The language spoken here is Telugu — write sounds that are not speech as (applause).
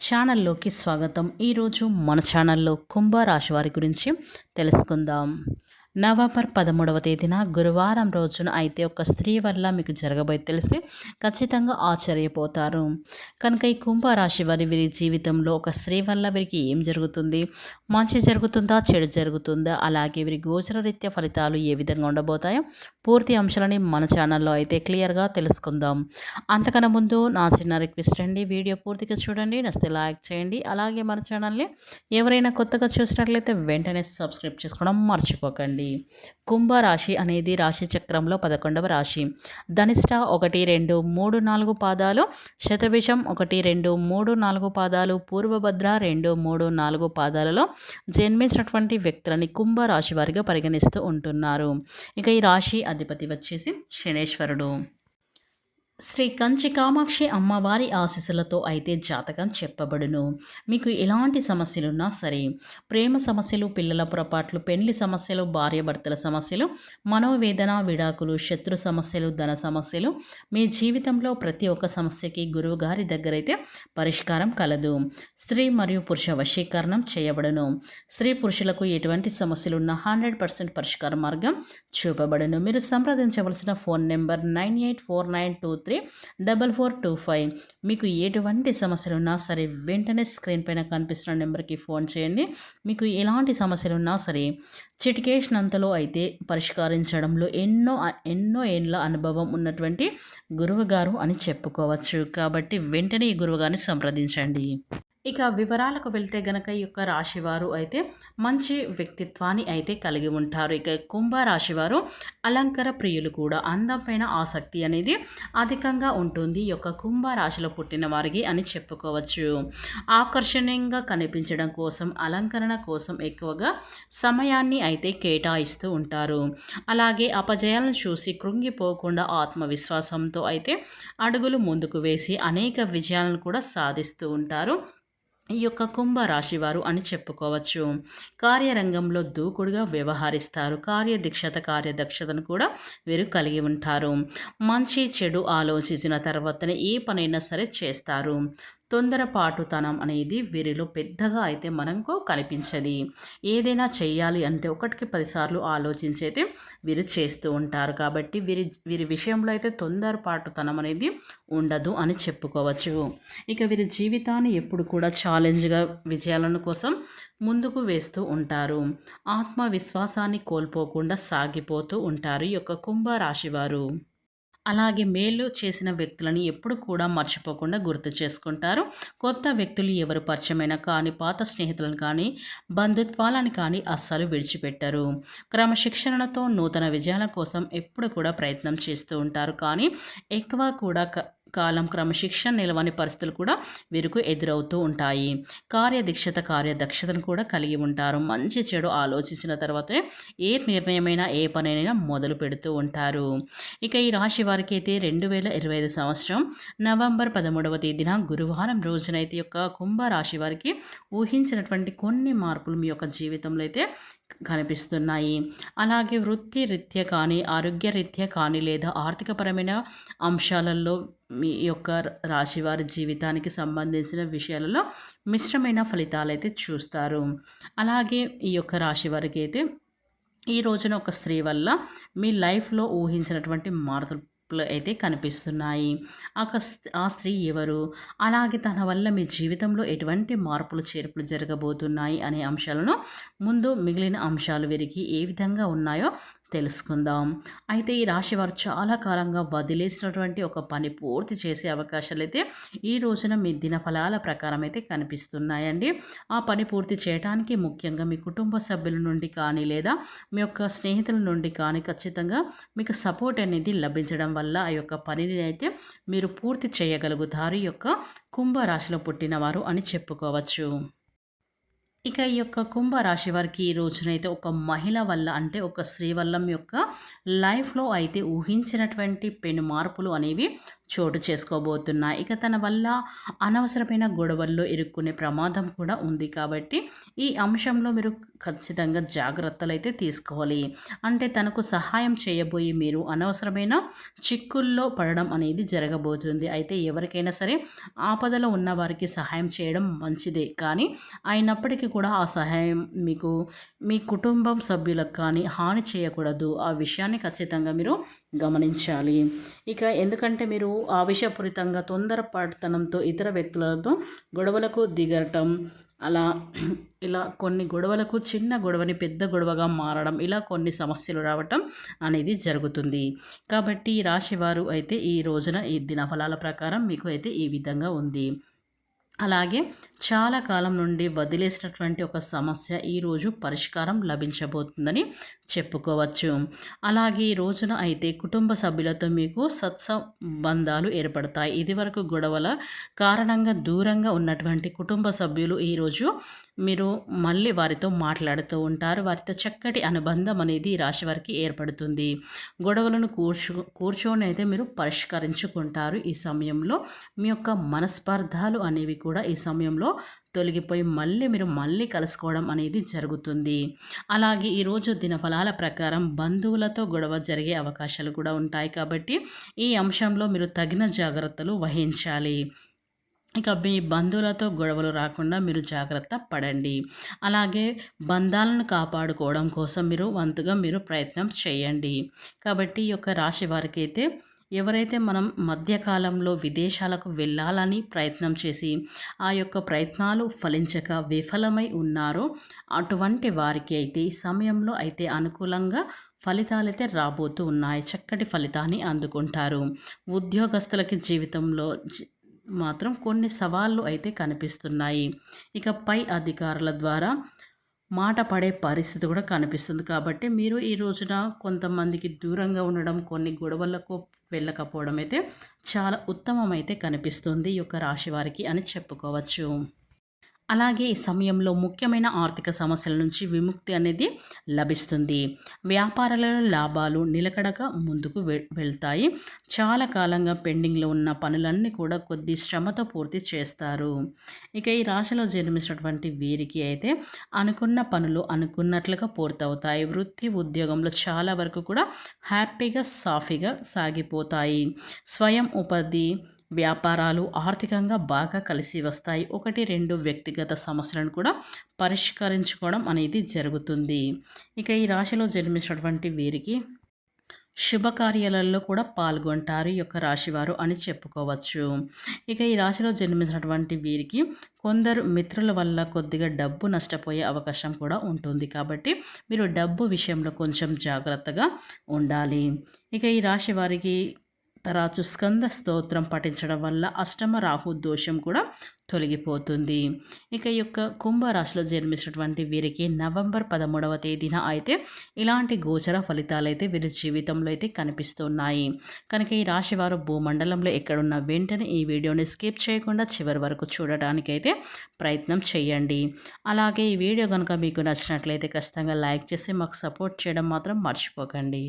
ఛానల్లోకి స్వాగతం. ఈరోజు మన ఛానల్లో కుంభరాశి వారి గురించి తెలుసుకుందాం. నవంబర్ పదమూడవ తేదీన గురువారం రోజున అయితే ఒక స్త్రీ వల్ల మీకు జరగబోయే తెలిస్తే ఖచ్చితంగా ఆశ్చర్యపోతారు. కనుక ఈ కుంభరాశి వారి వీరి జీవితంలో ఒక స్త్రీ వల్ల వీరికి ఏం జరుగుతుంది? మంచి జరుగుతుందా? చెడు జరుగుతుందా? అలాగే వీరి గోచర రీత్యా ఫలితాలు ఏ విధంగా ఉండబోతాయో పూర్తి అంశాలని మన ఛానల్లో అయితే క్లియర్గా తెలుసుకుందాం. అంతకన్నా ముందు నా చిన్న రిక్వెస్ట్ అండి వీడియో పూర్తిగా చూడండి నచ్చితే లైక్ చేయండి అలాగే మన ఛానల్ని ఎవరైనా కొత్తగా చూసినట్లయితే వెంటనే సబ్స్క్రైబ్ చేసుకోవడం మర్చిపోకండి. కుంభరాశి అనేది రాశి చక్రంలో పదకొండవ రాశి. ధనిష్ట ఒకటి రెండు మూడు నాలుగు పాదాలు శతభిషం ఒకటి రెండు మూడు నాలుగు పాదాలు పూర్వభద్ర రెండు మూడు నాలుగు పాదాలలో జన్మించినటువంటి వ్యక్తులని కుంభరాశి వారిగా పరిగణిస్తూ ఉంటున్నారు. ఇక ఈ రాశి అధిపతి వచ్చేసి శనేశ్వరుడు. శ్రీ కంచి కామాక్షి అమ్మవారి ఆశీస్సులతో అయితే జాతకం చెప్పబడును. మీకు ఎలాంటి సమస్యలున్నా సరే ప్రేమ సమస్యలు పిల్లల పొరపాట్లు పెళ్ళి సమస్యలు భార్యాభర్తల సమస్యలు మనోవేదన విడాకులు శత్రు సమస్యలు ధన సమస్యలు మీ జీవితంలో ప్రతి ఒక్క సమస్యకి గురువు గారి దగ్గరైతే పరిష్కారం కలదు. స్త్రీ మరియు పురుష వశీకరణం చేయబడును. స్త్రీ పురుషులకు ఎటువంటి సమస్యలున్నా హండ్రెడ్ పర్సెంట్ పరిష్కార మార్గం చూపబడును. మీరు సంప్రదించవలసిన phone number nine eight four nine two three double four two five. మీకు ఎటువంటి సమస్యలు ఉన్నా సరే వెంటనే స్క్రీన్ పైన కనిపిస్తున్న నెంబర్కి ఫోన్ చేయండి. మీకు ఎలాంటి సమస్యలు ఉన్నా సరే చిటికేసినంతలో అయితే పరిష్కరించడంలో ఎన్నో ఎన్నో ఏళ్ళ అనుభవం ఉన్నటువంటి గురువుగారు అని చెప్పుకోవచ్చు. కాబట్టి వెంటనే ఈ గురువుగారిని సంప్రదించండి. ఇక వివరాలకు వెళ్తే గనక ఈ యొక్క రాశివారు అయితే మంచి వ్యక్తిత్వాన్ని అయితే కలిగి ఉంటారు. ఇక కుంభ రాశివారు అలంకార ప్రియులు కూడా అందం పైన ఆసక్తి అనేది అధికంగా ఉంటుంది. ఈ యొక్క కుంభ రాశిలో పుట్టిన వారికి అని చెప్పుకోవచ్చు. ఆకర్షణీయంగా కనిపించడం కోసం అలంకరణ కోసం ఎక్కువగా సమయాన్ని అయితే కేటాయిస్తూ ఉంటారు. అలాగే అపజయాలను చూసి కృంగిపోకుండా ఆత్మవిశ్వాసంతో అయితే అడుగులు ముందుకు వేసి అనేక విజయాలను కూడా సాధిస్తూ ఉంటారు. ఈ యొక్క కుంభ రాశివారు అని చెప్పుకోవచ్చు. కార్యరంగంలో దూకుడుగా వ్యవహరిస్తారు. కార్యదీక్షత కార్యదక్షతను కూడా వీరు కలిగి ఉంటారు. మంచి చెడు ఆలోచించిన తర్వాతనే ఏ పనైనా సరే చేస్తారు. తొందరపాటుతనం అనేది వీరిలో పెద్దగా అయితే మనకు కనిపించది. ఏదైనా చేయాలి అంటే ఒకటికి పదిసార్లు ఆలోచించైతే వీరు చేస్తూ ఉంటారు. కాబట్టి వీరి వీరి విషయంలో అయితే తొందరపాటుతనం అనేది ఉండదు అని చెప్పుకోవచ్చు. ఇక వీరి జీవితాన్ని ఎప్పుడు కూడా ఛాలెంజ్గా విజయాలను కోసం ముందుకు వేస్తూ ఉంటారు. ఆత్మవిశ్వాసాన్ని కోల్పోకుండా సాగిపోతూ ఉంటారు ఈ యొక్క కుంభరాశి వారు. అలాగే మేలు చేసిన వ్యక్తులను ఎప్పుడు కూడా మర్చిపోకుండా గుర్తు చేసుకుంటారు. కొత్త వ్యక్తులు ఎవరు పరిచయమైన కానీ పాత స్నేహితులను కానీ బంధుత్వాలను కానీ అస్సలు విడిచిపెట్టరు. క్రమశిక్షణతో నూతన విజయాల కోసం ఎప్పుడు కూడా ప్రయత్నం చేస్తూ ఉంటారు. కానీ ఎక్కువ కూడా కాలం క్రమశిక్షణ నిలవని పరిస్థితులు కూడా వీరికి ఎదురవుతూ ఉంటాయి. కార్యదీక్షత కార్యదక్షతను కూడా కలిగి ఉంటారు. మంచి చెడు ఆలోచించిన తర్వాతే ఏ నిర్ణయమైనా ఏ పనైనా మొదలు పెడుతూ ఉంటారు. ఇక ఈ రాశి వారికి అయితే రెండు వేల ఇరవై ఐదు సంవత్సరం నవంబర్ పదమూడవ తేదీన గురువారం రోజునైతే యొక్క కుంభరాశి వారికి ఊహించినటువంటి కొన్ని మార్పులు మీ యొక్క జీవితంలో అయితే కనిపిస్తున్నాయి. అలాగే వృత్తి రీత్యా కానీ ఆరోగ్య రీత్యా కానీ లేదా ఆర్థికపరమైన అంశాలలో మీ యొక్క రాశివారి జీవితానికి సంబంధించిన విషయాలలో మిశ్రమైన ఫలితాలు అయితే చూస్తారు. అలాగే ఈ యొక్క రాశి వారికి అయితే ఈ రోజున ఒక స్త్రీ వల్ల మీ లైఫ్లో ఊహించినటువంటి మార్పులు అయితే కనిపిస్తున్నాయి. ఆ స్త్రీ ఎవరు? అలాగే తన వల్ల మీ జీవితంలో ఎటువంటి మార్పులు చేర్పులు జరగబోతున్నాయి అనే అంశాలను ముందు మిగిలిన అంశాలు వీరికి ఏ విధంగా ఉన్నాయో తెలుసుకుందాం. అయితే ఈ రాశి వారు చాలా కాలంగా వదిలేసినటువంటి ఒక పని పూర్తి చేసే అవకాశాలు అయితే ఈ రోజున మీ దిన ఫలాల ప్రకారం అయితే కనిపిస్తున్నాయండి. ఆ పని పూర్తి చేయడానికి ముఖ్యంగా మీ కుటుంబ సభ్యుల నుండి కానీ లేదా మీ యొక్క స్నేహితుల నుండి కానీ ఖచ్చితంగా మీకు సపోర్ట్ అనేది లభించడం వల్ల ఆ యొక్క పనిని అయితే మీరు పూర్తి చేయగలుగుతారు. ఈ యొక్క కుంభరాశిలో పుట్టినవారు అని చెప్పుకోవచ్చు. ఇక ఈ యొక్క కుంభరాశి వారికి ఈ రోజునైతే ఒక మహిళ వల్ల అంటే ఒక స్త్రీ వల్ల యొక్క లైఫ్లో అయితే ఊహించినటువంటి పెను మార్పులు అనేవి చోటు చేసుకోబోతున్నాయి ఇక తన వల్ల అనవసరమైన గొడవల్లో ఇరుక్కునే ప్రమాదం కూడా ఉంది కాబట్టి ఈ అంశంలో మీరు ఖచ్చితంగా జాగ్రత్తలు అయితే తీసుకోవాలి. అంటే తనకు సహాయం చేయబోయి మీరు అనవసరమైన చిక్కుల్లో పడడం అనేది జరగబోతుంది. అయితే ఎవరికైనా సరే ఆపదలో ఉన్న వారికి సహాయం చేయడం మంచిదే. కానీ అయినప్పటికీ కూడా ఆ సహాయం మీకు మీ కుటుంబం సభ్యులకు కానీ హాని చేయకూడదు. ఆ విషయాన్ని ఖచ్చితంగా మీరు గమనించాలి. ఇక ఎందుకంటే మీరు ఆవేశపూరితంగా తొందరపాటుతనంతో ఇతర వ్యక్తులతో గొడవలకు దిగటం అలా (clears throat) ఇలా కొన్ని గొడవలకు చిన్న గొడవని పెద్ద గొడవగా మారడం ఇలా కొన్ని సమస్యలు రావటం అనేది జరుగుతుంది. కాబట్టి రాశివారు అయితే ఈ రోజున ఈ దినఫలాల ప్రకారం మీకు అయితే ఈ విధంగా ఉంది. అలాగే చాలా కాలం నుండి వదిలేసినటువంటి ఒక సమస్య ఈరోజు పరిష్కారం లభించబోతుందని చెప్పుకోవచ్చు. అలాగే ఈ రోజున అయితే కుటుంబ సభ్యులతో మీకు సత్సంబంధాలు ఏర్పడతాయి. ఇదివరకు గొడవల కారణంగా దూరంగా ఉన్నటువంటి కుటుంబ సభ్యులు ఈరోజు మీరు మళ్ళీ వారితో మాట్లాడుతూ ఉంటారు. వారితో చక్కటి అనుబంధం అనేది రాశి వారికి ఏర్పడుతుంది. గొడవలను కూర్చు కూర్చొని అయితే మీరు పరిష్కరించుకుంటారు. ఈ సమయంలో మీ యొక్క మనస్పర్ధాలు అనేవి కూడా ఈ సమయంలో తొలగిపోయి మళ్ళీ మీరు మళ్ళీ కలుసుకోవడం అనేది జరుగుతుంది. అలాగే ఈరోజు దినఫలాల ప్రకారం బంధువులతో గొడవ జరిగే అవకాశాలు కూడా ఉంటాయి కాబట్టి ఈ అంశంలో మీరు తగిన జాగ్రత్తలు వహించాలి. ఇక మీ బంధువులతో గొడవలు రాకుండా మీరు జాగ్రత్త పడండి. అలాగే బంధాలను కాపాడుకోవడం కోసం మీరు వంతుగా మీరు ప్రయత్నం చేయండి. కాబట్టి ఈ యొక్క రాశి వారికి అయితే ఎవరైతే మనం మధ్యకాలంలో విదేశాలకు వెళ్ళాలని ప్రయత్నం చేసి ఆ యొక్క ప్రయత్నాలు ఫలించక విఫలమై ఉన్నారో అటువంటి వారికి అయితే ఈ సమయంలో అయితే అనుకూలంగా ఫలితాలు అయితే రాబోతూ ఉన్నాయి. చక్కటి ఫలితాన్ని అందుకుంటారు. ఉద్యోగస్తులకి జీవితంలో మాత్రం కొన్ని సవాళ్ళు అయితే కనిపిస్తున్నాయి. ఇక పై అధికారుల ద్వారా మాట పడే పరిస్థితి కూడా కనిపిస్తుంది. కాబట్టి మీరు ఈ రోజున కొంతమందికి దూరంగా ఉండడం కొన్ని గొడవలకు వెళ్ళకపోవడం అయితే చాలా ఉత్తమమైతే కనిపిస్తుంది ఈ యొక్క రాశి వారికి అని చెప్పుకోవచ్చు. అలాగే ఈ సమయంలో ముఖ్యమైన ఆర్థిక సమస్యల నుంచి విముక్తి అనేది లభిస్తుంది. వ్యాపారాలలో లాభాలు నిలకడగా ముందుకు వెళ్తాయి. చాలా కాలంగా పెండింగ్లో ఉన్న పనులన్నీ కూడా కొద్ది శ్రమతో పూర్తి చేస్తారు. ఇక ఈ రాశిలో జన్మించినటువంటి వీరికి అయితే అనుకున్న పనులు అనుకున్నట్లుగా పూర్తవుతాయి. వృత్తి ఉద్యోగంలో చాలా వరకు కూడా హ్యాపీగా సాఫీగా సాగిపోతాయి. స్వయం ఉపాధి వ్యాపారాలు ఆర్థికంగా బాగా కలిసి వస్తాయి. ఒకటి రెండు వ్యక్తిగత సమస్యలను కూడా పరిష్కరించుకోవడం అనేది జరుగుతుంది. ఇక ఈ రాశిలో జన్మించినటువంటి వీరికి శుభకార్యాలలో కూడా పాల్గొంటారు ఈ యొక్క రాశివారు అని చెప్పుకోవచ్చు. ఇక ఈ రాశిలో జన్మించినటువంటి వీరికి కొందరు మిత్రుల వల్ల కొద్దిగా డబ్బు నష్టపోయే అవకాశం కూడా ఉంటుంది. కాబట్టి మీరు డబ్బు విషయంలో కొంచెం జాగ్రత్తగా ఉండాలి. ఇక ఈ రాశి వారికి తరాచు స్కంద స్తోత్రం పఠించడం వల్ల అష్టమ రాహు దోషం కూడా తొలగిపోతుంది. ఇక ఈ యొక్క కుంభరాశిలో జన్మించినటువంటి వీరికి నవంబర్ పదమూడవ తేదీన అయితే ఇలాంటి గోచర ఫలితాలు అయితే వీరి జీవితంలో అయితే కనిపిస్తున్నాయి. కనుక ఈ రాశి వారు భూమండలంలో ఎక్కడున్న వెంటనే ఈ వీడియోని స్కిప్ చేయకుండా చివరి వరకు చూడటానికైతే ప్రయత్నం చేయండి. అలాగే ఈ వీడియో కనుక మీకు నచ్చినట్లయితే ఖచ్చితంగా లైక్ చేసి మాకు సపోర్ట్ చేయడం మాత్రం మర్చిపోకండి.